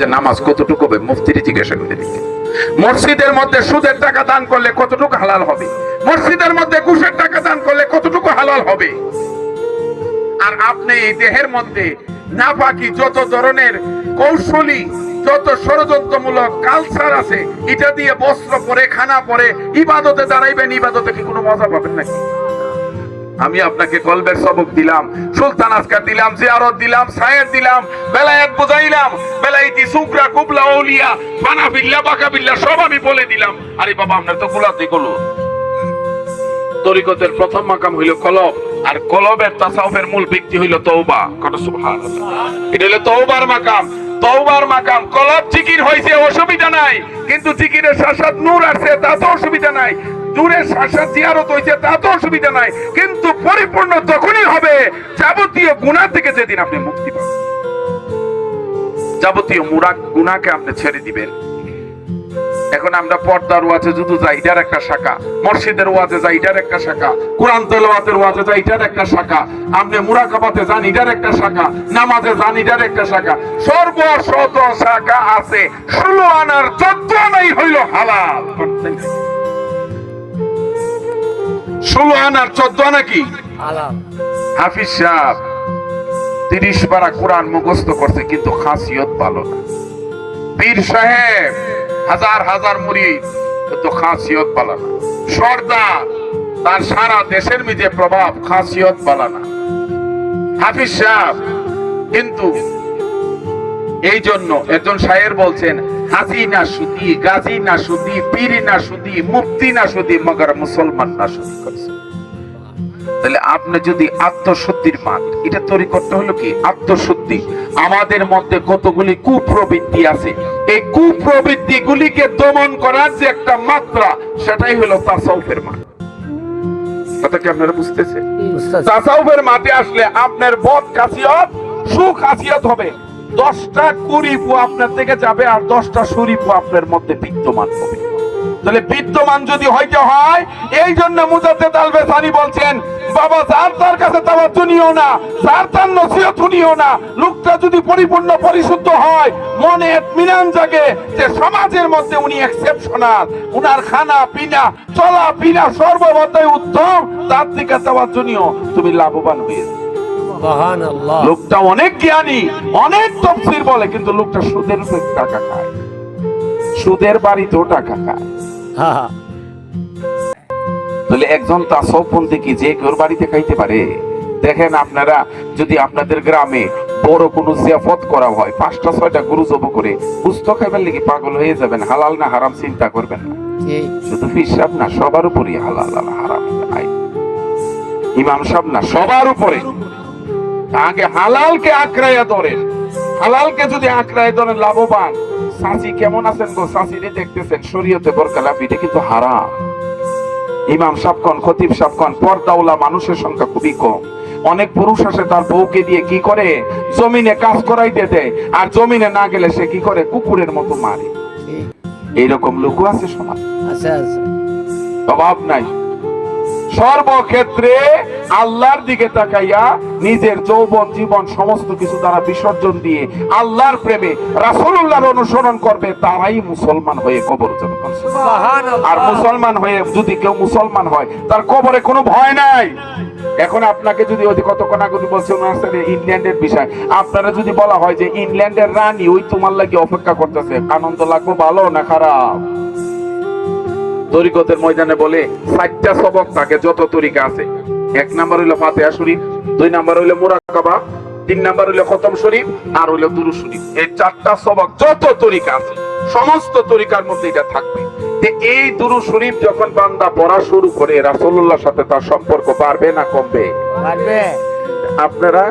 যে নামাজ কতটুকু হবে? মুফতিরি জিজ্ঞাসা করে দিকে মসজিদের মধ্যে সুদের টাকা দান করলে কতটুকু হালাল হবে? মসজিদের মধ্যে ঘুষের টাকা দান করলে কতটুকু হালাল হবে? আর আপনি এই দেহের মধ্যে নাপাকি যত ধরনের কৌশলী, যত ষড়যন্ত্রমূলক কালচার আছে, এটা দিয়ে বস্ত্র পরে, খানা পরে ইবাদতে দাঁড়াইবেন, ইবাদতে কি কোনো মজা পাবেন নাকি? আমি আপনাকে কলবের সবক দিলাম, সুলতান আজকার দিলাম, জিয়ারত দিলাম, সায়ের দিলাম, বেলায়েত বুঝাইলাম, বেলায়েতি সুকরা, কুবলা ওলিয়া বানা বিল্লা, বাকা বিল্লা, সব আমি বলে দিলাম। আরে বাবা আপনার তো গুলাতে গুলো। তরিকতের প্রথম মাকাম হইল কলব, আর কলবের তাসাউফের মূল ব্যক্তি হইল তওবা। কত সুবহানাল্লাহ। এটা হইল তওবার মাকাম। তওবার মাকাম, কলব জিকির হইছে, অসুবিধা নাই। কিন্তু জিকিরের সাথে নূর আছে তাতে অসুবিধা নাই। দূরের সাথে জিয়ারত হইছে তাতে অসুবিধা নাই। কিন্তু পরিপূর্ণ তখনই হবে, যাবতীয় গুনাহ থেকে যেদিন আপনি মুক্তি পাবেন। যাবতীয় মুরা গুনাহকে আপনি ছেড়ে দিবেন। এখন আমরা পর্দার ওয়াজে যদি যাই এটার একটা শাখা, মসজিদের ওয়াজে যাই এটার একটা শাখা, কোরআন তেলাওয়াতের ওয়াজে যাই এটার একটা শাখা, আপনি মুরাকাবাতে যান এটার একটা শাখা, নামাজে যান এটার একটা শাখা। সর্বশত শাখা আছে, ষোলো আনার চোদ্দ আনাই হইল হালাল। ষোলো আনার চোদ্দ আনা কি হাফিজ সাহ তিরিশ পারা কোরআন মুখস্থ করছে কিন্তু খাসিয়ত ভালো না। পীর সাহেব হাজার হাজার মুড়ি কিন্তু খাসিয়ত ভালো না। সর্দার তার সারা দেশের মিজে প্রভাব খাসিয়ত ভালো না। হাফিজ সাহ কিন্তু এই জন্য একজন শায়ের বলছেন হাসি না সুদি গাজী না সুদি পীর না সুদি মুক্তি না সুদি মগর মুসলমান না সুদি করছে। তাহলে আপনি যদি আত্মশুদ্ধির মান এটা তৈরি করতে হলো কি? আত্মশুদ্ধি। আমাদের মধ্যে কতগুলি কুপ্রবৃত্তি আছে? এই কুপ্রবৃত্তি গুলিকে দমন করার যে একটা মাত্রা সেটাই হলো তাসাউফের মান। কথা কি আপনারা বুঝতেছে। তাসাউফের মাঠে আসলে আপনার বদ কাসিয়ত সুখাসিয়ত হবে। দশটা কুড়িপু আপনার থেকে যাবে আর দশটা সুরিপু আপনার মধ্যে বিদ্যমান হবে। তাহলে বিদ্যমান যদি হইতে হয়, এই জন্য মুজাদ্দেদ বলছেন, বাবা তার কাছে না তার না। লোকটা যদি পরিপূর্ণ পরিশুদ্ধ হয়, মনে ইতমিনান জাগে যে সমাজের মধ্যে উনি এক্সেপশনাল উনার খানা পিনা, চলা পিনা সর্বমতাই উত্তম। তার দিকে তাওয়াজ্জু নিও, তুমি লাভবান হয়ে আল্লাহ লোকটা অনেক জ্ঞানী অনেক তফসির বলে কিন্তু লোকটা সুদের টাকা খায়। সুদের বাড়িতেও টাকা খায়। তাহলে একজন তাসবপন্থী কি যে কেউ বাড়িতে খাইতে পারে? দেখেন আপনারা যদি আপনাদের গ্রামে বড় কোনো জিয়াফত করা হয় পাঁচটা ছয়টা গরু জব করে খাইবার লেগে পাগল হয়ে যাবেন হালাল না হারাম চিন্তা করবেন না। শুধু হিসাব না সবার উপরই হালাল হারাম। ইমাম সাহেব না সবার উপরে। আগে হালালকে আঁকড়াইয়া ধরেন। হালালকে যদি আঁকড়াই ধরেন লাভবান। সাসি কেমন আছেন গো? সাসিরে দেখতেছেন শরীয়তে বরকালাপ এটা কিন্তু হারাম। ইমাম সাবকন খতিব সাবকন পর্দাওলা মানুষের সংখ্যা খুবই কম। অনেক পুরুষ আসে তার বউকে দিয়ে কি করে? জমিনে কাজ করাইতে দেয়। আর জমিনে না গেলে সে কি করে? কুকুরের মতো মারে। এইরকম লোকও আছে সমাজ। অভাব নাই। সর্বক্ষেত্রে আল্লাহর দিকে তাকাইয়া নিজের যৌবন জীবন সমস্ত কিছু তারা বিসর্জন দিয়ে আল্লাহর প্রেমে রাসূলুল্লাহর অনুসরণ করবে তারাই মুসলমান হয়ে কবর আর মুসলমান হয়ে যদি কেউ মুসলমান হয় তার কবরে কোনো ভয় নাই। এখন আপনাকে যদি কতক্ষণ আগে উনি বলছেন ইংল্যান্ডের বিষয়। আপনারা যদি বলা হয় যে ইংল্যান্ডের রানী ওই তোমার লাগি অপেক্ষা করতেছে আনন্দ লাগবে ভালো না খারাপ? তরিকতের ময়দানে বলে চারটা সবক থাকে যত তরিকা আছে। এক নাম্বার হইল ফাতেহা শরীফ দুই নাম্বার হইল মুরাকাবা তিন নাম্বার হইল খতম শরীফ আর হইল দুরু শরীফ। এই চারটা সবক যত তরিকা আছে সমস্ত তরিকার মধ্যে এটা থাকবে। এই দুরু শরীফ যখন বান্দা পড়া শুরু করে রাসূলুল্লাহর সাথে তার সম্পর্ক বাড়বে না কমবে? পারবে আপনারা